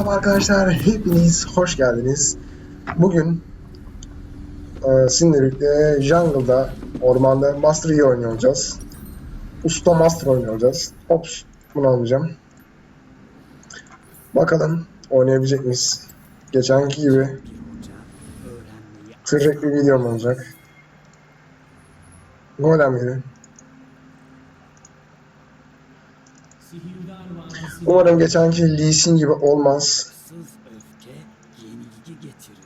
Merhaba arkadaşlar, hepiniz hoş geldiniz. Bugün e, sizinle birlikte Jungle'da, ormanda Master Yi oynuyor olacağız. Usta Master oynuyor olacağız. Ops, bunu almayacağım. Bakalım oynayabilecek miyiz? Geçenki gibi bir videom olacak. Golem gibi. Umarım geçenki Lee Sin gibi olmaz. Sız öfke yenilgi getirir.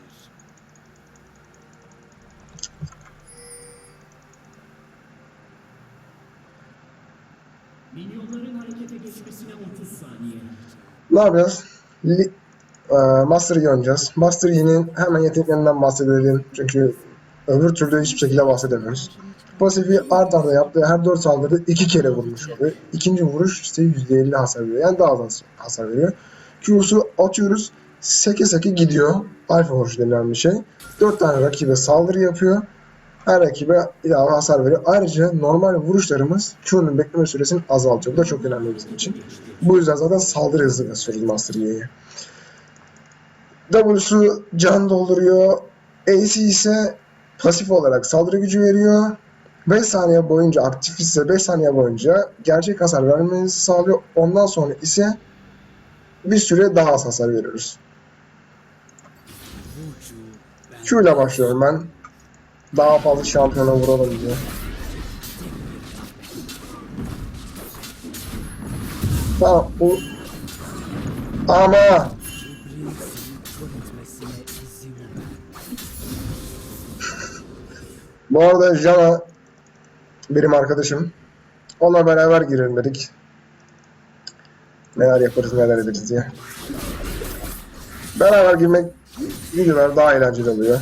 Minyonların harekete geçmesine 30 saniye. Ne yapacağız? Li- e, Master Yi oynayacağız. Master Yi'nin hemen yeteneklerinden bahsedelim. Çünkü öbür türlü hiçbir şekilde bahsedemiyoruz. Pasifi art arda yaptığı her 4 saldırıda 2 kere vurmuş oluyor. İkinci vuruş ise %50 hasar veriyor. Yani daha az hasar veriyor. Q'su atıyoruz. Seke seke gidiyor. Alfa vuruş denilen bir şey. 4 tane rakibe saldırı yapıyor. Her rakibe ilave hasar veriyor. Ayrıca normal vuruşlarımız Q'nun bekleme süresini azaltıyor. Bu da çok önemli bizim için. Bu yüzden zaten saldırı hızı basıyoruz Master Yi'ye. W'su can dolduruyor. A'si ise pasif olarak saldırı gücü veriyor. 5 saniye boyunca aktif ise 5 saniye boyunca gerçek hasar vermenizi sağlıyor. Ondan sonra ise bir süre daha az hasar veriyoruz. Q ile başlıyorum ben. Daha fazla şampiyona vuralım diye. Tamam bu ama bu arada Jana benim arkadaşım. Onunla beraber girelim dedik. Neler yaparız neler ederiz diye. Beraber girmek videolar daha eğlenceli oluyor.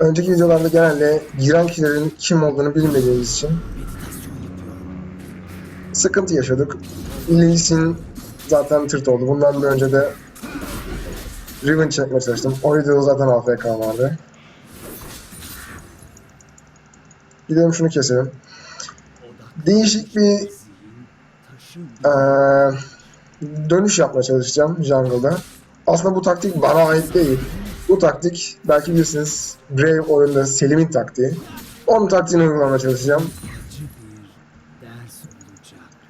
Önceki videolarda genelde giren kişilerin kim olduğunu bilmediğimiz için sıkıntı yaşadık. Lee Sin zaten tırt oldu. Bundan bir önce de Riven çekmeye çalıştım. O videoda zaten AFK vardı. Gidelim şunu keselim. Değişik bir eee, dönüş yapmaya çalışacağım jungle'da. Aslında bu taktik bana ait değil. Bu taktik belki bilirsiniz Brave oyunda Selim'in taktiği. Onun taktiğini uygulamaya çalışacağım.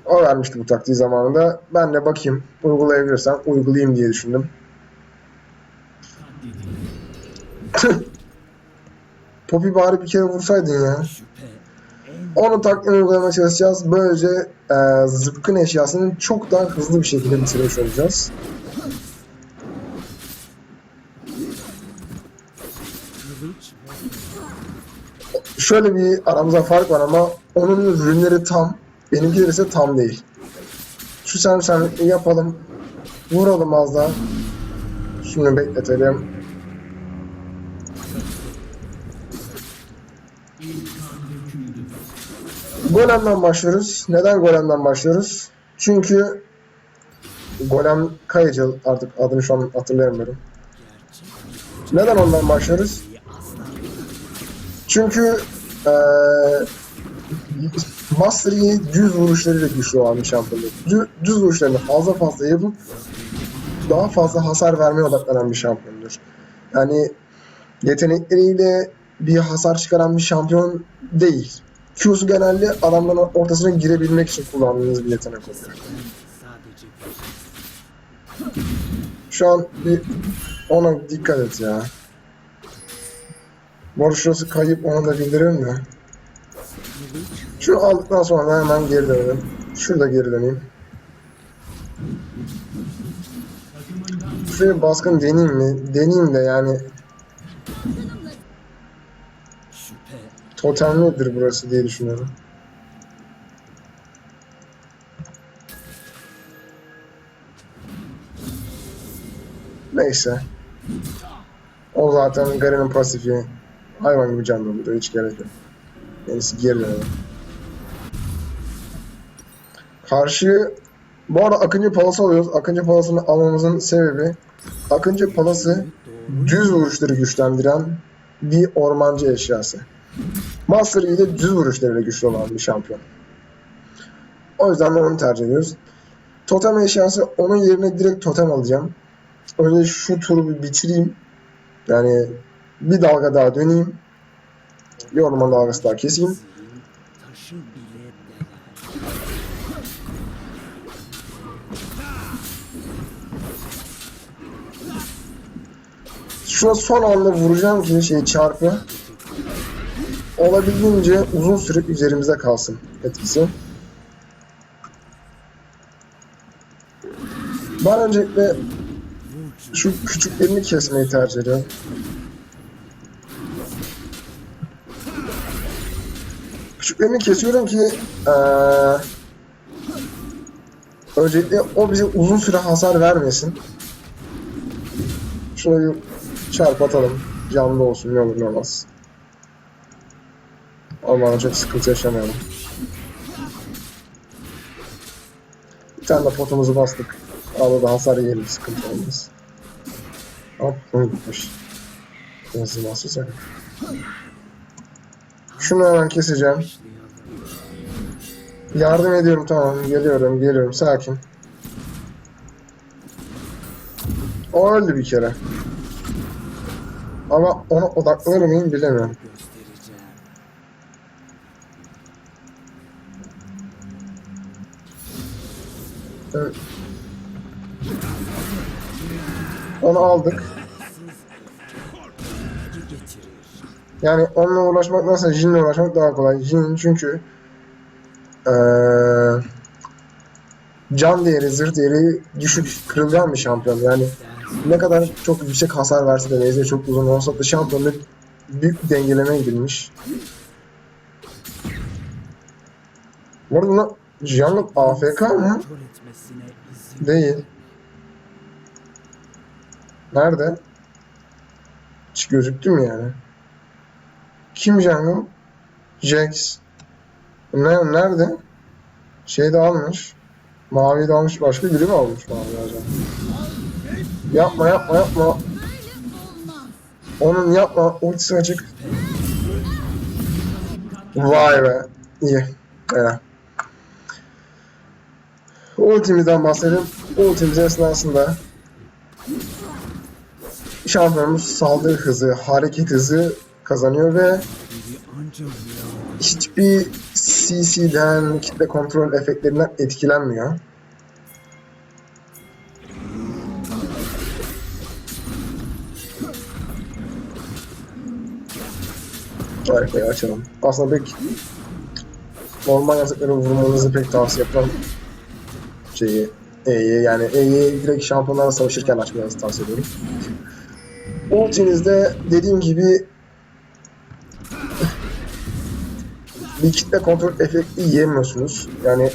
O vermişti bu taktiği zamanında. Ben de bakayım uygulayabilirsem uygulayayım diye düşündüm. Poppy bari bir kere vursaydın ya. Onun taktiğini uygulamaya çalışacağız. Böylece e, zıpkın eşyasını çok daha hızlı bir şekilde bitirmiş olacağız. Şöyle bir aramızda fark var ama onun ürünleri tam, benimkiler ise tam değil. Şu sen sen yapalım. Vuralım az daha. Şunu bekletelim. Golem'den başlıyoruz. Neden Golem'den başlıyoruz? Çünkü Golem Kayıcıl artık adını şu an hatırlayamıyorum. Neden ondan başlıyoruz? Çünkü eee Master Yi düz vuruşlarıyla güçlü olan bir şampiyondur. Dü- Düz vuruşlarını fazla fazla yapıp daha fazla hasar vermeye odaklanan bir şampiyondur. Yani yetenekleriyle bir hasar çıkaran bir şampiyon değil. Q'su genelde adamların ortasına girebilmek için kullandığınız bir yetenek oluyor. Şu an bir ona dikkat et ya. Bu arada şurası kayıp onu da bildirelim de. Şunu aldıktan sonra da hemen geri dönelim. Şurada geri döneyim. Şuraya baskın deneyeyim mi? Deneyeyim de yani totemlidir burası diye düşünüyorum. Neyse. O zaten Garen'in pasifi. Hayvan gibi canlı burada hiç gerek yok. Neyse geri dönelim. Karşı bu arada Akıncı Palas'ı alıyoruz. Akıncı Palas'ını almamızın sebebi Akıncı Palas'ı düz vuruşları güçlendiren bir ormancı eşyası. Master Yi de düz vuruşlarıyla güçlü olan bir şampiyon. O yüzden de onu tercih ediyoruz. Totem eşyası onun yerine direkt totem alacağım. Önce şu turu bir bitireyim. Yani bir dalga daha döneyim. Bir orman dalgası daha keseyim. Şuna son anda vuracağım ki şey çarpı olabildiğince uzun süre üzerimizde kalsın etkisi. Ben öncelikle şu küçüklerini kesmeyi tercih ediyorum. Küçüklerini kesiyorum ki eee öncelikle o bize uzun süre hasar vermesin. Şuna bir çarp atalım. Canlı olsun ne olur ne olmaz. Ama çok sıkıntı yaşamayalım. Bir tane de potumuzu bastık. Arada hasar yiyelim sıkıntı olmaz. Hop bunu gitmiş. Benzin basacak. Şunu hemen keseceğim. Yardım ediyorum tamam geliyorum geliyorum sakin. O öldü bir kere. Ama ona odaklanır mıyım bilemiyorum. Evet. Onu aldık. Yani onunla uğraşmaktansa Jin'le uğraşmak daha kolay. Jin çünkü eee can değeri, zırh değeri düşük, kırılgan bir şampiyon. Yani ne kadar çok yüksek hasar verse de menzili çok uzun olsa da şampiyonda büyük bir dengeleme gidilmiş. Bu arada Jiang'ın AFK mı? Değil. Nerede? Hiç gözüktü mü yani? Kim Jungle? Jax. Ne, nerede? Şey de almış. Mavi de almış. Başka biri mi almış mavi acaba? Yapma yapma yapma. Onun yapma. Ultisi açık. Vay be. İyi. Evet. Ultimizden bahsedelim. Ultimiz esnasında şampiyonumuz saldırı hızı, hareket hızı kazanıyor ve hiçbir CC'den, kitle kontrol efektlerinden etkilenmiyor. Haritayı açalım. Aslında pek normal yazıkları vurmanızı pek tavsiye etmem. Şeyi, E'yi yani E'yi direkt şampiyonlarla savaşırken açmanızı tavsiye ediyorum. Ultinizde dediğim gibi bir kitle kontrol efekti yiyemiyorsunuz. Yani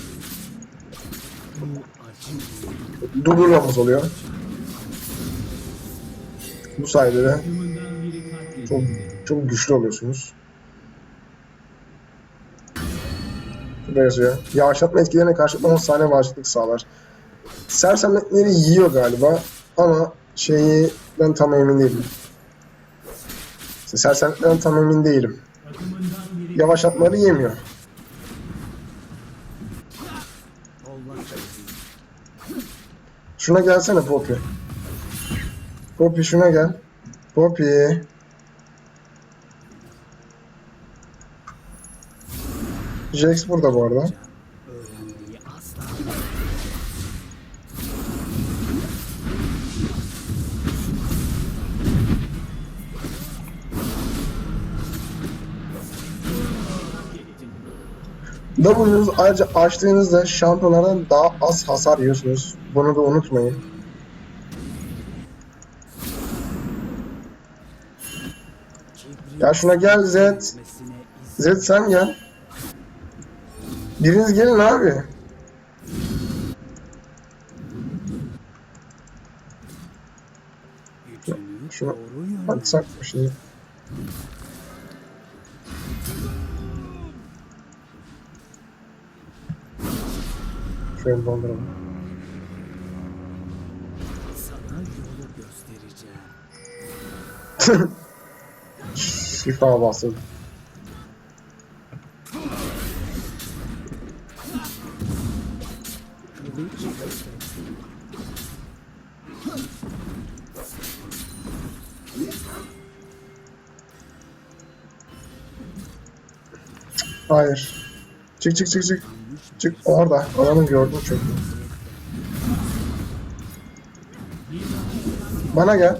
durdurmamız oluyor. Bu sayede de çok çok güçlü oluyorsunuz. Burada yazıyor. Yavaşlatma etkilerine karşı 10 saniye bağışıklık sağlar. Sersemletmeleri yiyor galiba ama şeyi ben tam emin değilim. İşte Sersemletmeden tam emin değilim. Yavaşlatmaları yemiyor. Şuna gelsene Poppy. Poppy şuna gel. Poppy. Jax burada bu arada. W'nuzu ayrıca açtığınızda şampiyonlardan daha az hasar yiyorsunuz. Bunu da unutmayın. Ya şuna gel izin Zed sen gel. Biriniz gelin abi. yönde atsak mı şimdi? Şöyle dolduralım. sana yolu göstereceğim. Şifa basın. Hayır. Çık çık çık çık. Çık orada. Adamı gördüm çünkü. Bana gel.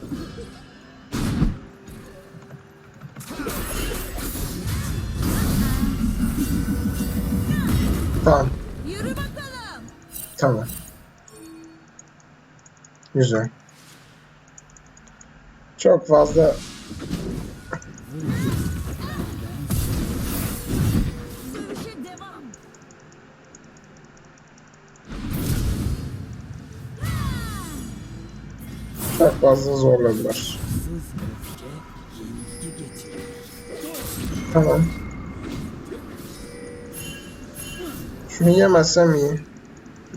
Tamam. Yürü bakalım. Tamam. Güzel. Çok fazla fazla zorladılar. Tamam. Şunu yemezsem iyi.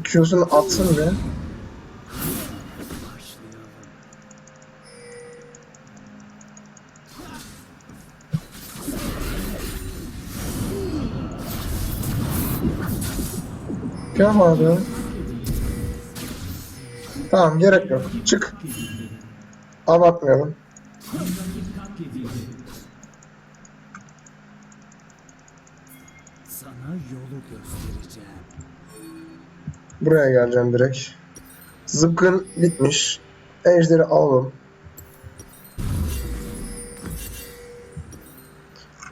Q'sunu atsın. Gel abi. Tamam gerek yok. Çık. Abartmayalım. Sana yolu göstereceğim. Buraya geleceğim direkt. Zıpkın bitmiş. Ejderi alalım.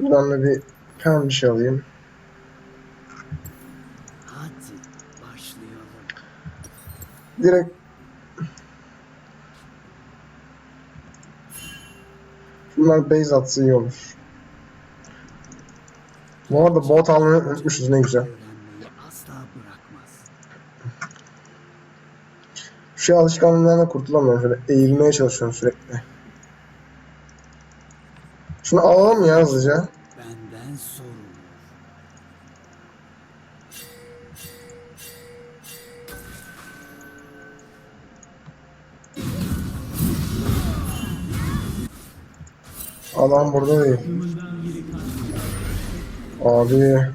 Buradan da bir pem bir şey alayım. Hadi başlayalım. Direkt Bunlar base atsa iyi olur. Bu arada bot almayı unutmuşuz ne güzel. Şu şey alışkanlığından da kurtulamıyorum. Şöyle eğilmeye çalışıyorum sürekli. Şunu alalım ya hızlıca. Adam burada değil. Abi.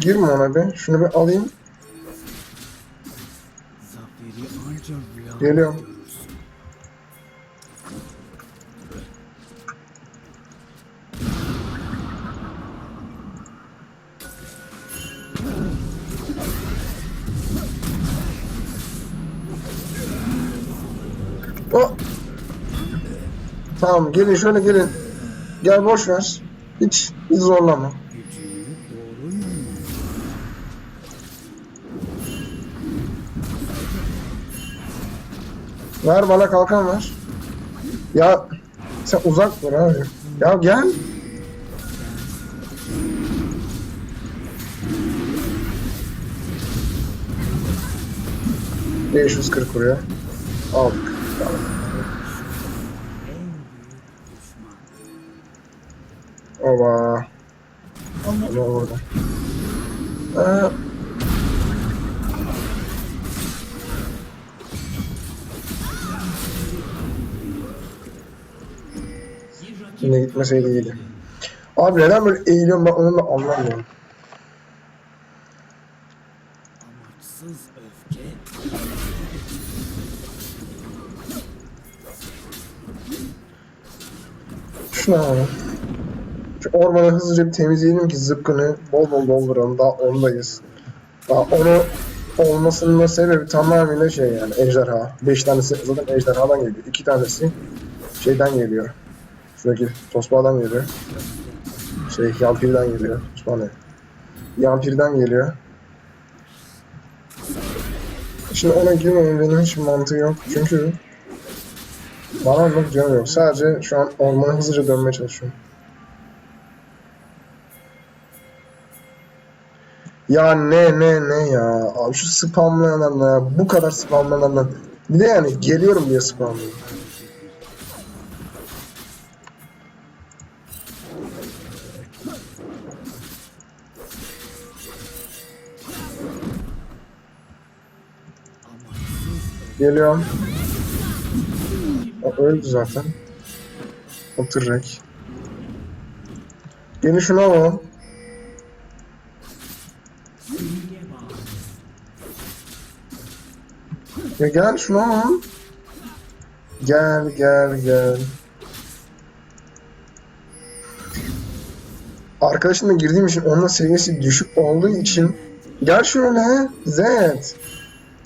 Girme ona be. Şunu bir alayım. Geliyorum. O. Tamam gelin şöyle gelin. Gel boş ver. Hiç, hiç zorlama. Ver bana kalkan ver. Ya sen uzak dur abi. Ya gel. ...540 buraya. Aldık. Ova. Ne orada? Ee, yine gitmeseydi iyiydi. Abi neden böyle eğiliyorum ben onu da anlamıyorum. Amaçsız öfke Şunu alalım. Şu ormanı hızlıca bir temizleyelim ki zıpkını bol bol dolduralım. Daha ondayız. Daha onu olmasının da sebebi tamamıyla şey yani ejderha. 5 tanesi zaten ejderhadan geliyor. 2 tanesi şeyden geliyor. Şuradaki tosbağadan geliyor. Şey yampirden geliyor. Tosbağa? Yampirden geliyor. Şimdi ona girmemin benim hiç mantığı yok. Çünkü bana anlık canım yok. Sadece şu an ormana hızlıca dönmeye çalışıyorum. Ya ne ne ne ya. Abi şu spamlayanlar ya. Bu kadar spamlayanlar. Bir de yani geliyorum diye spamlıyorum. amaçsız Geliyorum. O öldü zaten. Oturacak. Gelin şunu alalım. Ya gel şuna. Gel gel gel. Arkadaşımla girdiğim için onun seviyesi düşük olduğu için Gel şöyle Z.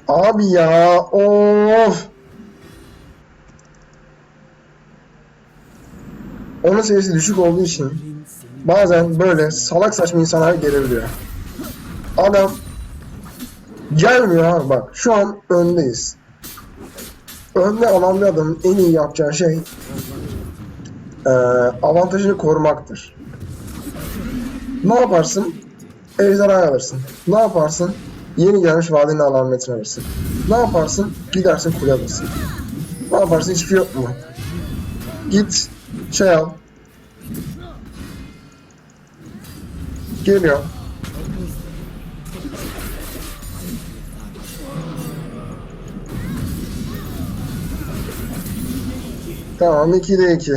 Abi ya of. Onun seviyesi düşük olduğu için bazen böyle salak saçma insanlar gelebiliyor. Adam gelmiyor abi bak şu an öndeyiz. Önde olan bir adamın en iyi yapacağı şey eee, avantajını korumaktır. Ne yaparsın? Ejderhayı alırsın. Ne yaparsın? Yeni gelmiş vadinin alametini alırsın. Ne yaparsın? Gidersin kule alırsın. Ne yaparsın? Hiçbir şey yok mu? Git şey al. Geliyor. Tamam 2'de 2.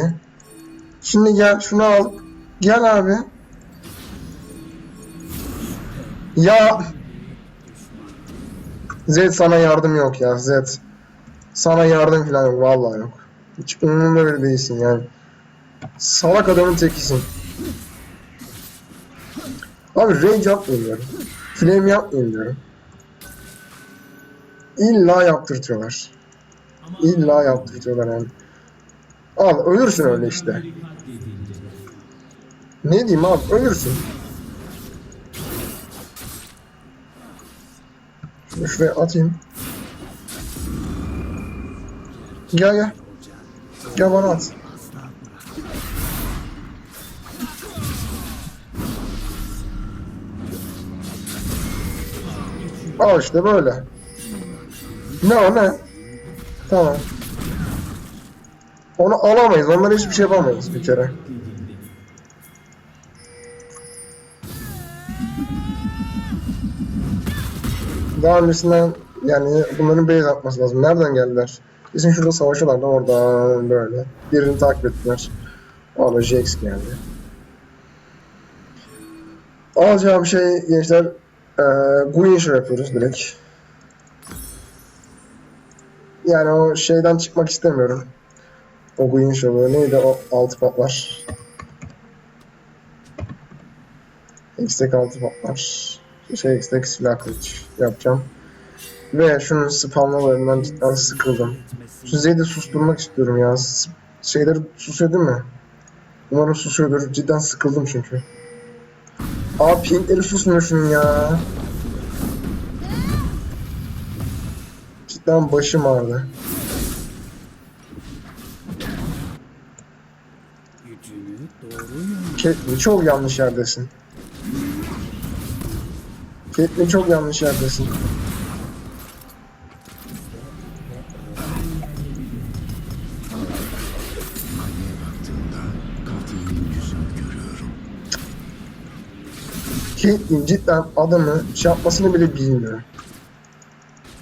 Şimdi gel şunu al. Gel abi. Ya Zed sana yardım yok ya Zed. Sana yardım falan yok vallahi yok. Hiç umurumda bile değilsin yani. Salak adamın tekisin. Abi range yapmayayım diyorum. Flame yapmayayım diyorum. İlla yaptırtıyorlar. İlla yaptırtıyorlar yani. Al ölürsün öyle işte. Ne diyeyim abi ölürsün. Şunu şuraya atayım. Gel gel. Gel bana at. Al işte böyle. Ne o ne? Tamam. Onu alamayız. Onlara hiçbir şey yapamayız bir kere. Daha öncesinden yani bunların base atması lazım. Nereden geldiler? Bizim şurada savaşıyorlardı oradan böyle. Birini takip ettiler. Orada Jax geldi. Alacağım şey gençler eee Guinch'e yapıyoruz direkt. Yani o şeyden çıkmak istemiyorum. O Guinch'e böyle neydi o altı patlar. X-Tek altı patlar. Şey X-Tek silah kılıç yapacağım. Ve şunun spamlalarından cidden sıkıldım. Şu Zed'i susturmak istiyorum ya. S- Şeyleri susuyor değil mi? Umarım susuyordur. Cidden sıkıldım çünkü. Aa pinkleri susmuyor şunun ya. Cidden başım ağrıdı. Gücünü doğru yön. Caitlyn çok yanlış yerdesin. Caitlyn çok yanlış yerdesin. Caitlyn cidden adamı şey yapmasını bile bilmiyor.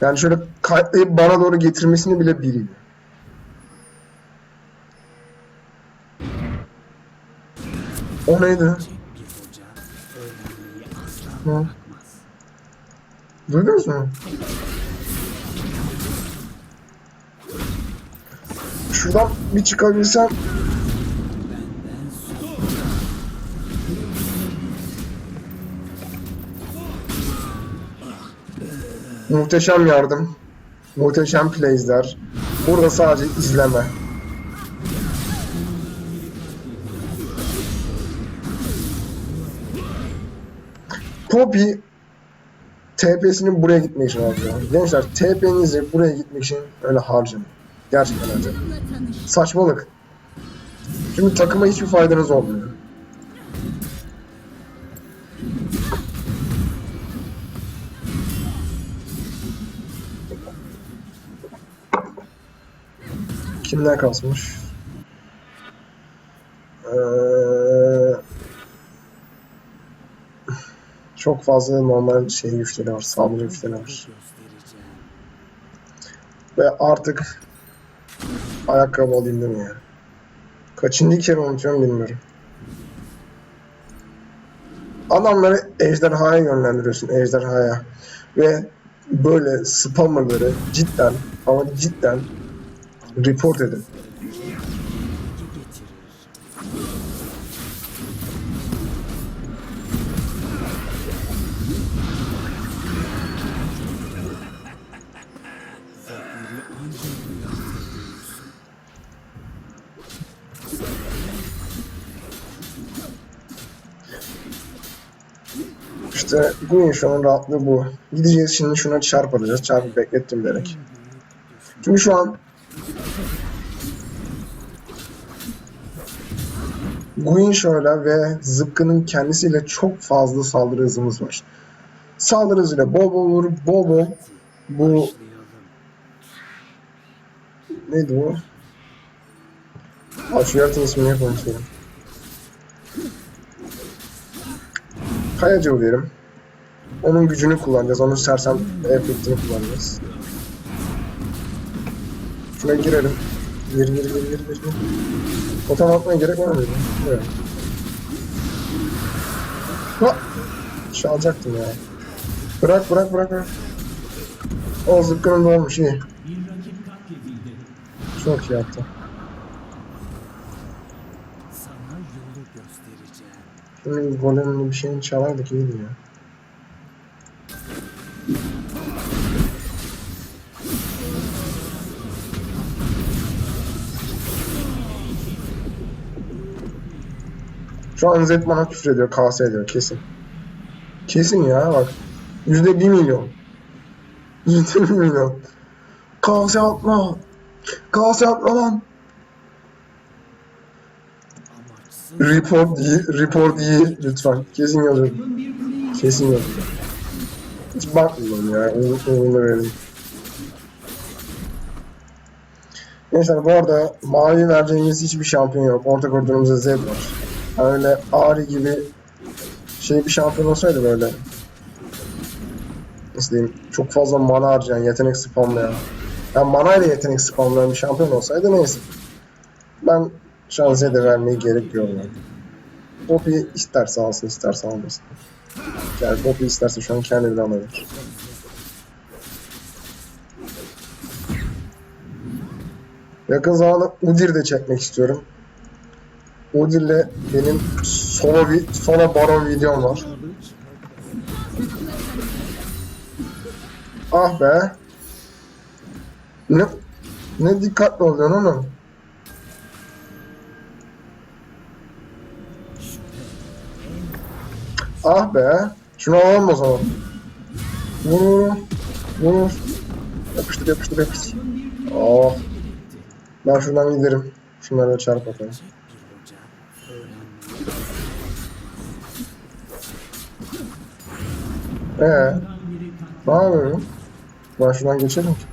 Yani şöyle kayıtlayıp bana doğru getirmesini bile bilmiyor. O neydi? Bırakmaz. Duydunuz mu? Şuradan bir çıkabilsem Muhteşem yardım. Muhteşem plays'ler. Burada sadece izleme. Poppy TP'sini buraya gitmek için harcıyor. Gençler TP'nizi buraya gitmek için öyle harcamayın. Gerçekten harcamayın. Saçmalık. Çünkü takıma hiçbir faydanız olmuyor. Kimler kasmış? Ee, çok fazla normal şey güçleri var, saldırı güçleri var. Ve artık ayakkabı alayım değil mi ya? Kaçıncı kere unutuyorum bilmiyorum. Adamları ejderhaya yönlendiriyorsun ejderhaya. Ve böyle spammerları cidden ama cidden report edin. İşte Guinchon'un rahatlığı bu. Gideceğiz şimdi şuna çarp alacağız. Çarpı beklettim direkt. Çünkü şu an Guinchon'la ve Zıpkı'nın kendisiyle çok fazla saldırı hızımız var. Saldırı hızıyla bol bol vurur, bol bol bu neydi bu? Aa, şu yaratığın ismini yapamamıştım. Kayacı diyelim. Onun gücünü kullanacağız. Onun sersem efektini kullanacağız. Şuna girelim. Gir gir gir gir gir. Totem atmaya gerek var mıydı? Evet. Ha! Çalacaktım ya. Bırak bırak bırak bırak. O zıpkının olmuş iyi. Çok iyi yaptı. Sana yolu göstereceğim. Şimdi golemin bir şeyini çalardık iyiydi ya. Şu an Zed bana küfür ediyor, KS ediyor kesin. Kesin ya bak. Yüzde bir milyon. Yüzde bir milyon. KS atma. KS atma lan. Report iyi, report iyi lütfen. Kesin yazıyorum. Kesin yazıyorum. Hiç bakmıyorum ya. Umut umurumda verelim. Gençler bu arada mavi vereceğimiz hiçbir şampiyon yok. Orta koridorumuzda Zed var. Öyle Ari gibi şey bir şampiyon olsaydı böyle nasıl diyeyim çok fazla mana harcayan, yetenek spamlayan yani mana ile yetenek spamlayan bir şampiyon olsaydı neyse. Ben şu an Zed'e vermeyi gerek görüyorum. Yani. Poppy isterse alsın, isterse almasın. Yani Poppy isterse şu an kendi bile alabilir. Yakın zamanda Udyr de çekmek istiyorum. Udyr'le benim solo, vi solo baron videom var. Ah be. Ne, ne dikkatli oluyorsun oğlum. Ah be. Şunu alalım o zaman. Vur. Vur. Yapıştır yapıştır yapıştır. Oh. Ben şuradan giderim. Şunlara da çarp atalım. Ee, ne yapıyorum? Ben şuradan geçelim ki.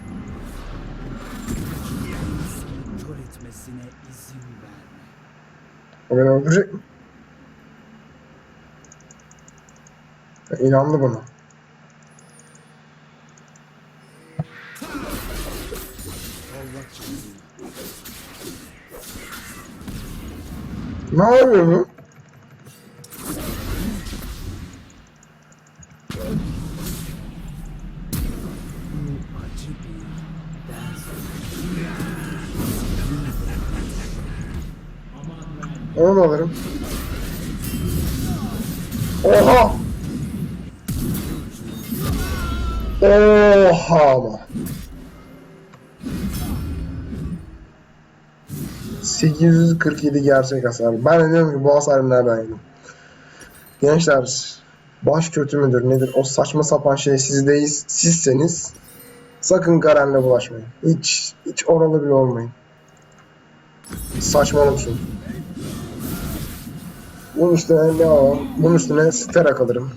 O beni öldürecek mi? Ben inandı buna. Allah çizgi. Ne yapıyor? Bu acı bir ders. Aman ver. Onu alırım. Oha! Oha ama. 847 gerçek hasar. Ben de diyorum ki bu hasarı nereden yedim? Gençler, baş kötü müdür nedir? O saçma sapan şey sizdeyiz. Sizseniz sakın Garen'le bulaşmayın. Hiç, hiç oralı bile olmayın. Saçmalıksın. Bunun üstüne ne alalım? Bunun üstüne Stera kalırım.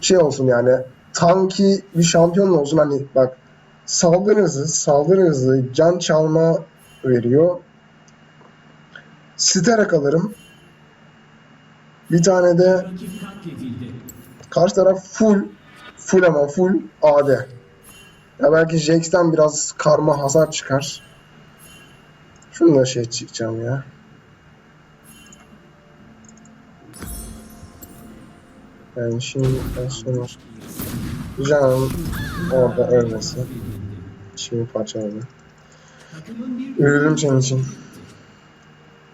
Şey olsun yani tanki bir şampiyon olsun hani bak saldırı hızı, saldırı hızı, can çalma veriyor. Stera kalırım. Bir tane de karşı taraf full full ama full AD. Ya belki Jax'ten biraz karma hasar çıkar. Şunu da şey çıkacağım ya. Yani şimdi sonra Can'ın orada ölmesi. Şimdi parçaladı. Üzüldüm senin için.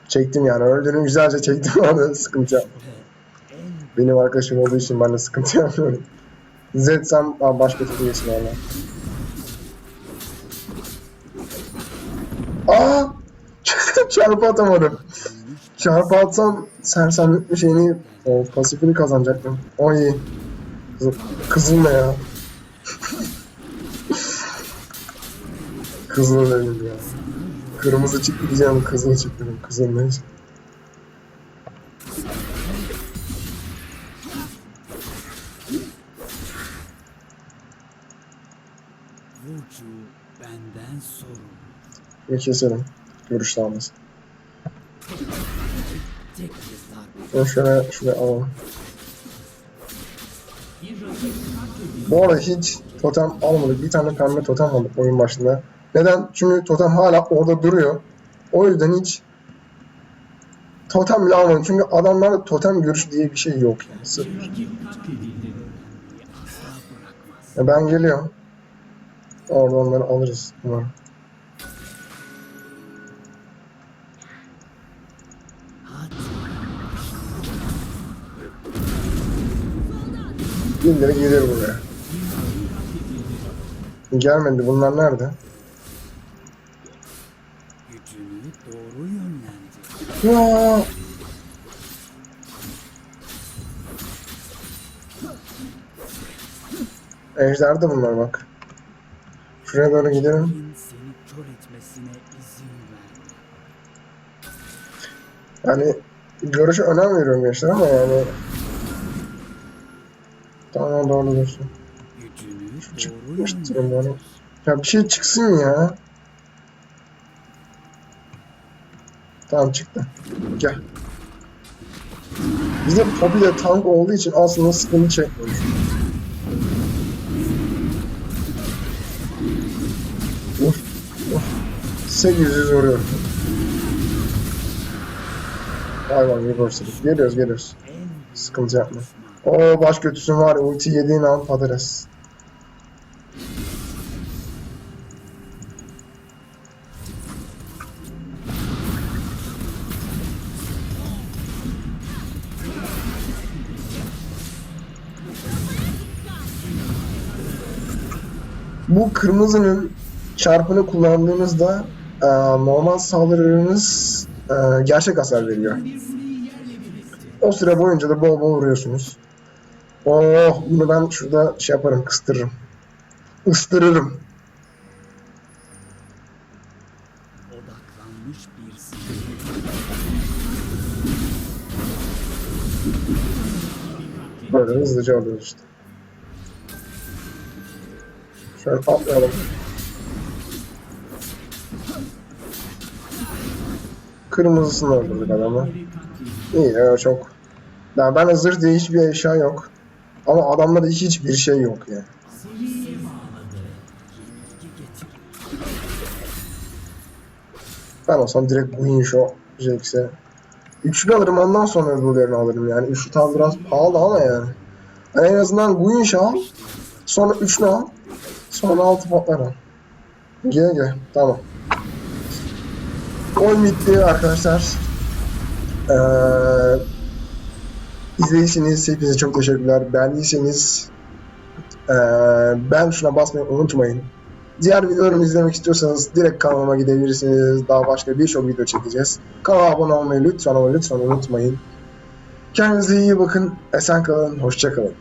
Çektim yani. Öldüğünü güzelce çektim orada sıkıntı yapma. Benim arkadaşım olduğu için ben de sıkıntı yapmıyorum. Zed sen Aa, başka türlü geçsin valla. Aa! Çarpı atamadım. Çarpı atsam sersemletme şeyini o pasifini kazanacaktım. O iyi. Kızım ne ya? Kızıl dedim ya. Kırmızı çıktı diyeceğim kızıl çıktı. Kızıl neyse. Burcu Bir keselim. Görüş darbe. Bunu şöyle şuraya alalım. Bu arada hiç totem almadık. Bir tane pembe totem aldık oyun başında. Neden? Çünkü totem hala orada duruyor. O yüzden hiç totem bile almadım. Çünkü adamlarda totem görüşü diye bir şey yok yani. Sırf. Ben geliyorum. Orada onları alırız. Umarım. Birileri gelir buraya. Gelmedi. Bunlar nerede? Ya. Ejder de bunlar bak. Şuraya doğru gidelim. Yani görüşe önem veriyorum gençler ama yani Tamam doğru diyorsun. Doğru Çıkmıştır umarım. Ya bir şey çıksın ya. Tamam çıktı. Gel. Bizde Poppy de tank olduğu için aslında sıkıntı çekmiyoruz. Uf, uf. 800 vuruyor. Hayvan borçluluk. Geliyoruz geliyoruz. Sıkıntı yapma. Oo baş kötüsün var ya ulti yediğin an patates. Bu kırmızının çarpını kullandığınızda e, normal saldırınız e, gerçek hasar veriyor. O süre boyunca da bol bol vuruyorsunuz. Oh bunu ben şurada şey yaparım kıstırırım. Istırırım. Odaklanmış bir. Böyle hızlıca alıyoruz işte. Şöyle atlayalım. Kırmızısını öldürdük adamı. İyi ya çok. Ya ben zırh diye hiçbir eşya yok. Ama adamlarda hiç hiçbir şey yok ya. Getir. Ben olsam direkt bu şu Jax'e. Üçlü alırım ondan sonra öbürlerini alırım yani. Üçlü tam biraz pahalı ama yani. Yani en azından Guinch al. Sonra üçlü al. Sonra altı patlar al. Gel gel. Tamam. Oyun bitti arkadaşlar. Ee, izlediyseniz hepinize çok teşekkürler. Beğendiyseniz ee, ben şuna basmayı unutmayın. Diğer videolarımı izlemek istiyorsanız direkt kanalıma gidebilirsiniz. Daha başka birçok video çekeceğiz. Kanala abone olmayı lütfen ama lütfen unutmayın. Kendinize iyi bakın. Esen kalın. Hoşça kalın.